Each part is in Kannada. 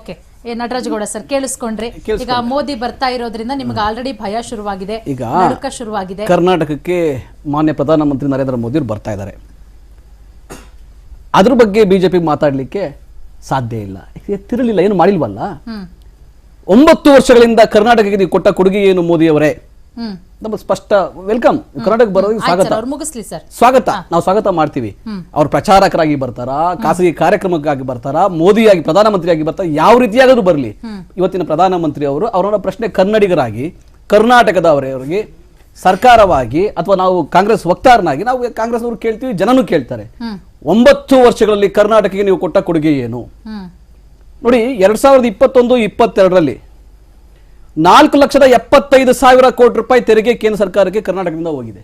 Okay ನಟರಾಜಗೌಡ sir ಕೇಳಿಸ್ಕೊಂಡ್ರಿ. ಈಗ ಮೋದಿ ಬರ್ತಾ ಇರೋದ್ರಿಂದ ನಿಮ್ಗೆ ಆಲ್ರೆಡಿ ಭಯ ಶುರುವಾಗಿದೆ ಈಗ ನಡುಕ ಶುರುವಾಗಿದೆ. ಕರ್ನಾಟಕಕ್ಕೆ ಮಾನ್ಯ ಪ್ರಧಾನಮಂತ್ರಿ ನರೇಂದ್ರ ಮೋದಿ ಅವರು ಬರ್ತಾ ಇದ್ದಾರೆ. ಅದ್ರ ಬಗ್ಗೆ ಬಿಜೆಪಿ ಮಾತಾಡ್ಲಿಕ್ಕೆ ಸಾಧ್ಯ ಇಲ್ಲ. ತಿರಲಿಲ್ಲ ಏನು ಮಾಡಿಲ್ವಲ್ಲ? ಒಂಬತ್ತು ವರ್ಷಗಳಿಂದ ಕರ್ನಾಟಕಕ್ಕೆ ನೀವು ಕೊಟ್ಟ ಕೊಡುಗೆ ಏನು ಮೋದಿ ಅವರೇ ನಮ್ಮ ಸ್ಪಷ್ಟ ವೆಲ್ಕಮ್. ಕರ್ನಾಟಕ ಬರೋದಕ್ಕೆ ಸ್ವಾಗತ. ಮುಗಿಸ್ಲಿ ಸರ್. ಸ್ವಾಗತ. ನಾವು ಸ್ವಾಗತ ಮಾಡ್ತೀವಿ. ಅವ್ರ ಪ್ರಚಾರಕರಾಗಿ ಬರ್ತಾರ ಖಾಸಗಿ ಕಾರ್ಯಕ್ರಮಕ್ಕಾಗಿ ಬರ್ತಾರಾ ಮೋದಿಯಾಗಿ ಪ್ರಧಾನಮಂತ್ರಿಯಾಗಿ ಬರ್ತಾರ ಯಾವ ರೀತಿಯಾದರೂ ಬರಲಿ. ಇವತ್ತಿನ ಪ್ರಧಾನಮಂತ್ರಿ ಅವರು ಅವರ ಪ್ರಶ್ನೆ ಕನ್ನಡಿಗರಾಗಿ ಕರ್ನಾಟಕದವರವರಿಗೆ ಸರ್ಕಾರವಾಗಿ ಅಥವಾ ನಾವು ಕಾಂಗ್ರೆಸ್ ವಕ್ತಾರನಾಗಿ ನಾವು ಕಾಂಗ್ರೆಸ್ನವರು ಕೇಳ್ತೀವಿ ಜನನು ಕೇಳ್ತಾರೆ. ಒಂಬತ್ತು ವರ್ಷಗಳಲ್ಲಿ ಕರ್ನಾಟಕಕ್ಕೆ ನೀವು ಕೊಟ್ಟ ಕೊಡುಗೆ ಏನು? ನೋಡಿ ಎರಡ್ ಸಾವಿರದ ಇಪ್ಪತ್ತೊಂದು ಇಪ್ಪತ್ತೆರಡರಲ್ಲಿ ನಾಲ್ಕು ಲಕ್ಷದ ಎಪ್ಪತ್ತೈದು ಸಾವಿರ ಕೋಟಿ ರೂಪಾಯಿ ತೆರಿಗೆ ಕೇಂದ್ರ ಸರ್ಕಾರಕ್ಕೆ ಕರ್ನಾಟಕದಿಂದ ಹೋಗಿದೆ.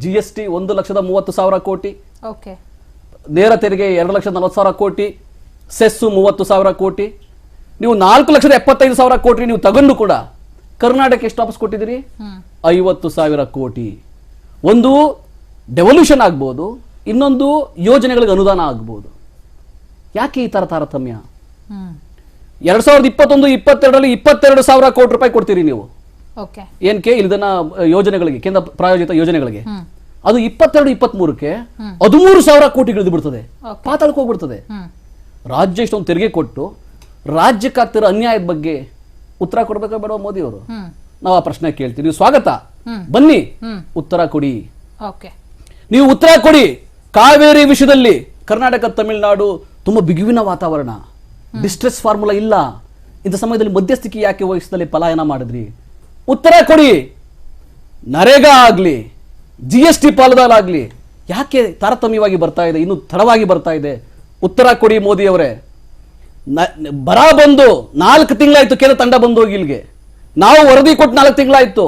ಜಿ ಎಸ್ ಟಿ ಒಂದು ಲಕ್ಷದ ಮೂವತ್ತು ಸಾವಿರ ಕೋಟಿ. ನೇರ ತೆರಿಗೆ ಎರಡು ಲಕ್ಷದ ನಲವತ್ತು ಸಾವಿರ ಕೋಟಿ. ಸೆಸ್ಸು ಮೂವತ್ತು ಸಾವಿರ ಕೋಟಿ. ನೀವು ನಾಲ್ಕು ಲಕ್ಷದ ಎಪ್ಪತ್ತೈದು ಸಾವಿರ ಕೋಟಿ ನೀವು ತಗೊಂಡು ಕೂಡ ಕರ್ನಾಟಕ ಎಷ್ಟು ವಾಪಸ್ ಕೊಟ್ಟಿದ್ದೀರಿ? ಐವತ್ತು ಸಾವಿರ ಕೋಟಿ. ಒಂದು ಡೆವಲ್ಯೂಷನ್ ಆಗ್ಬೋದು ಇನ್ನೊಂದು ಯೋಜನೆಗಳಿಗೆ ಅನುದಾನ ಆಗ್ಬೋದು. ಯಾಕೆ ಈ ತರ ತಾರತಮ್ಯ? ಎರಡ್ ಸಾವಿರದ ಇಪ್ಪತ್ತೊಂದು ಇಪ್ಪತ್ತೆರಡರಲ್ಲಿ ಇಪ್ಪತ್ತೆರಡು ಸಾವಿರ ಕೋಟಿ ರೂಪಾಯಿ ಕೊಡ್ತೀರಿ ನೀವು. ಏನಕ್ಕೆ ಇಲ್ದನ ಯೋಜನೆಗಳಿಗೆ ಕೇಂದ್ರ ಪ್ರಾಯೋಜಿತ ಯೋಜನೆಗಳಿಗೆ. ಅದು ಇಪ್ಪತ್ತೆರಡು ಇಪ್ಪತ್ಮೂರಕ್ಕೆ ಹದಿಮೂರು ಸಾವಿರ ಕೋಟಿ ಇಳಿದು ಬಿಡ್ತದೆ. ಪಾತಾಳಕ್ಕೆ ಹೋಗ್ಬಿಡ್ತದೆ. ರಾಜ್ಯ ಇಷ್ಟೊಂದು ತೆರಿಗೆ ಕೊಟ್ಟು ರಾಜ್ಯಕ್ಕಾಗ್ತಿರೋ ಅನ್ಯಾಯದ ಬಗ್ಗೆ ಉತ್ತರ ಕೊಡ್ಬೇಕಾ ಬೇಡ ಮೋದಿ ಅವರು ನಾವು ಆ ಪ್ರಶ್ನೆ ಕೇಳ್ತೀವಿ. ನೀವು ಸ್ವಾಗತ. ಬನ್ನಿ. ಉತ್ತರ ಕೊಡಿ. ಓಕೆ. ನೀವು ಉತ್ತರ ಕೊಡಿ. ಕಾವೇರಿ ವಿಷಯದಲ್ಲಿ ಕರ್ನಾಟಕ ತಮಿಳುನಾಡು ತುಂಬಾ ಬಿಗುವಿನ ವಾತಾವರಣ. ಡಿಸ್ಟ್ರೆಸ್ ಫಾರ್ಮುಲಾ ಇಲ್ಲ. ಇಂಥ ಸಮಯದಲ್ಲಿ ಮಧ್ಯಸ್ಥಿಕೆ ಯಾಕೆ ವಹಿಸದಲ್ಲಿ ಪಲಾಯನ ಮಾಡಿದ್ರಿ? ಉತ್ತರ ಕೊಡಿ. ನರೇಗಾ ಆಗಲಿ ಜಿ ಎಸ್ ಟಿ ಪಾಲುದಾರಾಗಲಿ ಯಾಕೆ ತಾರತಮ್ಯವಾಗಿ ಬರ್ತಾ ಇದೆ, ಇನ್ನು ತಡವಾಗಿ ಬರ್ತಾ ಇದೆ? ಉತ್ತರ ಕೊಡಿ ಮೋದಿ ಅವರೇ. ಬರ ಬಂದು ನಾಲ್ಕು ತಿಂಗಳಾಯ್ತು ಕೇಂದ್ರ ತಂಡ ಬಂದು ಹೋಗಿ ಇಲ್ಲಿಗೆ. ನಾವು ವರದಿ ಕೊಟ್ಟು ನಾಲ್ಕು ತಿಂಗಳಾಯ್ತು.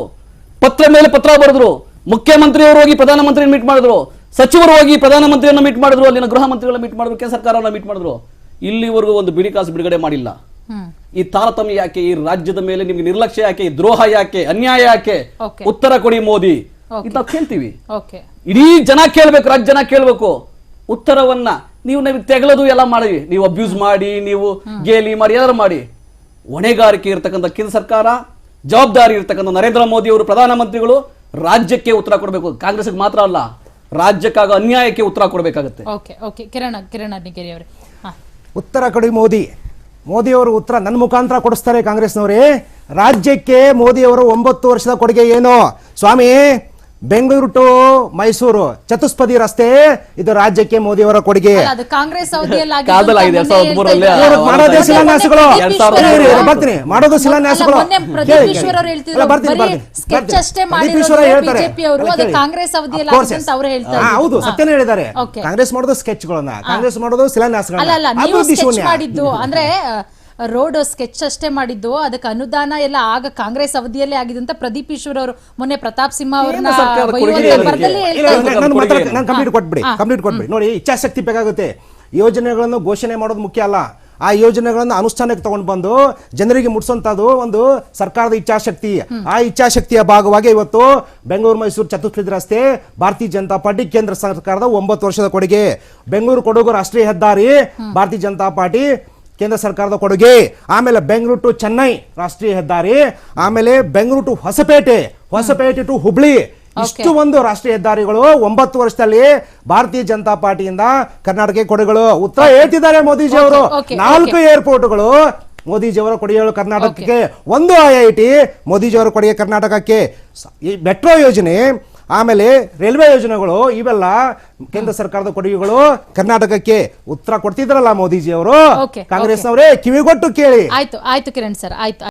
ಪತ್ರ ಮೇಲೆ ಪತ್ರ ಬರೆದ್ರು. ಮುಖ್ಯಮಂತ್ರಿಯವರು ಹೋಗಿ ಪ್ರಧಾನಮಂತ್ರಿ ಮೀಟ್ ಮಾಡಿದ್ರು. ಸಚಿವರು ಹೋಗಿ ಪ್ರಧಾನಮಂತ್ರಿಯನ್ನ ಮೀಟ್ ಮಾಡಿದ್ರು. ಅಲ್ಲಿನ ಗೃಹ ಮಂತ್ರಿಗಳನ್ನ ಮೀಟ್ ಮಾಡಿದ್ರು. ಕೇಂದ್ರ ಸರ್ಕಾರವನ್ನು ಮೀಟ್ ಮಾಡಿದ್ರು. ಇಲ್ಲಿವರೆಗೂ ಒಂದು ಬಿಡಿ ಕಾಸು ಬಿಡುಗಡೆ ಮಾಡಿಲ್ಲ. ಈ ತಾರತಮ್ಯ ಯಾಕೆ? ಈ ರಾಜ್ಯದ ಮೇಲೆ ನಿಮ್ಗೆ ನಿರ್ಲಕ್ಷ್ಯ ಯಾಕೆ? ಈ ದ್ರೋಹ ಯಾಕೆ? ಅನ್ಯಾಯ ಯಾಕೆ? ಉತ್ತರ ಕೊಡಿ ಮೋದಿ. ಇಂತ ಇದು ನಾವು ಕೇಳ್ತೀವಿ ಇಡೀ ಜನ ಕೇಳ್ಬೇಕು ರಾಜ್ಯ ಜನ ಕೇಳ್ಬೇಕು. ಉತ್ತರವನ್ನ ನೀವು ನೀವು ತೆಗಲದು ಎಲ್ಲ ಮಾಡಿ. ನೀವು ಅಬ್ಯೂಸ್ ಮಾಡಿ ನೀವು ಗೇಲಿ ಮಾಡಿ ಏನಾದ್ರು ಮಾಡಿ. ಹೊಣೆಗಾರಿಕೆ ಇರತಕ್ಕಂಥ ಕೇಂದ್ರ ಸರ್ಕಾರ ಜವಾಬ್ದಾರಿ ಇರತಕ್ಕಂಥ ನರೇಂದ್ರ ಮೋದಿ ಅವರು ಪ್ರಧಾನಮಂತ್ರಿಗಳು ರಾಜ್ಯಕ್ಕೆ ಉತ್ತರ ಕೊಡಬೇಕು. ಕಾಂಗ್ರೆಸ್ಗೆ ಮಾತ್ರ ಅಲ್ಲ ರಾಜ್ಯಕ್ಕಾಗ ಅನ್ಯಾಯಕ್ಕೆ ಉತ್ತರ ಕೊಡಬೇಕಾಗುತ್ತೆ. Okay okay. ಕಿರಣ ಕಿರಣ ನಿಗೇರಿ ಅವರೇ ಉತ್ತರ ಕೊಡಿ ಮೋದಿ. ಮೋದಿಯವರು ಉತ್ತರ ನನ್ನ ಮುಖಾಂತರ ಕೊಡಿಸ್ತಾರೆ ಕಾಂಗ್ರೆಸ್ನವರೇ. ರಾಜ್ಯಕ್ಕೆ ಮೋದಿಯವರು ಒಂಬತ್ತು ವರ್ಷದ ಕೊಡುಗೆ ಏನು? ಸ್ವಾಮಿ ಬೆಂಗಳೂರು ಟು ಮೈಸೂರು ಚತುಷ್ಪದಿ ರಸ್ತೆ ಇದು ರಾಜ್ಯಕ್ಕೆ ಮೋದಿ ಅವರ ಕೊಡುಗೆ ಕಾಂಗ್ರೆಸ್ ಮಾಡೋದೇ ಶಿಲಾನ್ಯಾಸಗಳು. ಬರ್ತೀನಿ ಮಾಡೋದು ಶಿಲಾನ್ಯಾಸಗಳು. ಹೌದು ಸತ್ಯನ ಹೇಳಿದ್ದಾರೆ. ಕಾಂಗ್ರೆಸ್ ಮಾಡೋದು ಸ್ಕೆಚ್ಗಳನ್ನ ಕಾಂಗ್ರೆಸ್ ಮಾಡೋದು ಶಿಲಾನ್ಯಾಸಗಳು ಅಲ್ಲ ಶಿಲಾನ್ಯಾಸಗಳನ್ನ ಅಂದ್ರೆ ರೋಡ್ ಸ್ಕೆಚ್ ಅಷ್ಟೇ ಮಾಡಿದ್ದು. ಅದಕ್ಕೆ ಅನುದಾನ ಎಲ್ಲ ಆಗ ಕಾಂಗ್ರೆಸ್ ಅವಧಿಯಲ್ಲೇ ಆಗಿದೆ ಅಂತ ಪ್ರದೀಪ್ ಈಶ್ವರ್ ಅವರು ಮೊನ್ನೆ ಪ್ರತಾಪ್ ಸಿಂಹ ಅವ್ರನ್ನ ಕಂಪ್ಲೀಟ್ ಕೊಟ್ಬಿಡಿ ಕಂಪ್ಲೀಟ್ ಕೊಟ್ಬಿಡಿ. ನೋಡಿ ಇಚ್ಛಾಶಕ್ತಿ ಬೇಕಾಗುತ್ತೆ. ಯೋಜನೆಗಳನ್ನು ಘೋಷಣೆ ಮಾಡೋದು ಮುಖ್ಯ ಅಲ್ಲ. ಆ ಯೋಜನೆಗಳನ್ನು ಅನುಷ್ಠಾನಕ್ಕೆ ತಗೊಂಡು ಬಂದು ಜನರಿಗೆ ಮುಟ್ಸೋಂಥದ್ದು ಒಂದು ಸರ್ಕಾರದ ಇಚ್ಛಾಶಕ್ತಿ. ಆ ಇಚ್ಛಾಶಕ್ತಿಯ ಭಾಗವಾಗಿ ಇವತ್ತು ಬೆಂಗಳೂರು ಮೈಸೂರು ಚತುರ್ಥಿ ರಸ್ತೆ ಭಾರತೀಯ ಜನತಾ ಪಾರ್ಟಿ ಕೇಂದ್ರ ಸರ್ಕಾರದ ಒಂಬತ್ತು ವರ್ಷದ ಕೊಡುಗೆ. ಬೆಂಗಳೂರು ಕೊಡಗು ರಾಷ್ಟ್ರೀಯ ಹೆದ್ದಾರಿ ಭಾರತೀಯ ಜನತಾ ಪಾರ್ಟಿ ಕೇಂದ್ರ ಸರ್ಕಾರದ ಕೊಡುಗೆ. ಆಮೇಲೆ ಬೆಂಗಳೂರು ಟು ಚೆನ್ನೈ ರಾಷ್ಟ್ರೀಯ ಹೆದ್ದಾರಿ. ಆಮೇಲೆ ಬೆಂಗಳೂರು ಟು ಹೊಸಪೇಟೆ. ಹೊಸಪೇಟೆ ಟು ಹುಬ್ಳಿ. ಇಷ್ಟು ಒಂದು ರಾಷ್ಟ್ರೀಯ ಹೆದ್ದಾರಿಗಳು ಒಂಬತ್ತು ವರ್ಷದಲ್ಲಿ ಭಾರತೀಯ ಜನತಾ ಪಾರ್ಟಿಯಿಂದ ಕರ್ನಾಟಕಕ್ಕೆ ಕೊಡುಗೆಗಳು. ಉತ್ತರ ಹೇಳ್ತಿದ್ದಾರೆ ಮೋದಿಜಿ ಅವರು. ನಾಲ್ಕು ಏರ್ಪೋರ್ಟ್ಗಳು ಮೋದಿಜಿಯವರ ಕೊಡುಗೆಗಳು ಕರ್ನಾಟಕಕ್ಕೆ. ಒಂದು ಐ ಐ ಟಿ ಮೋದಿಜಿಯವರ ಕೊಡುಗೆ ಕರ್ನಾಟಕಕ್ಕೆ. ಈ ಮೆಟ್ರೋ ಯೋಜನೆ ಆಮೇಲೆ ರೈಲ್ವೆ ಯೋಜನೆಗಳು ಇವೆಲ್ಲ ಕೇಂದ್ರ ಸರ್ಕಾರದ ಕೊಡುಗೆಗಳು ಕರ್ನಾಟಕಕ್ಕೆ ಉತ್ತರ ಕೊಡ್ತಿದ್ರಲ್ಲ ಮೋದಿಜಿ ಅವರು ಕಾಂಗ್ರೆಸ್ ಅವರೇ ಕಿವಿಗೊಟ್ಟು ಕೇಳಿ. ಆಯ್ತು ಆಯ್ತು ಕಿರಣ್ ಸರ್ ಆಯ್ತು.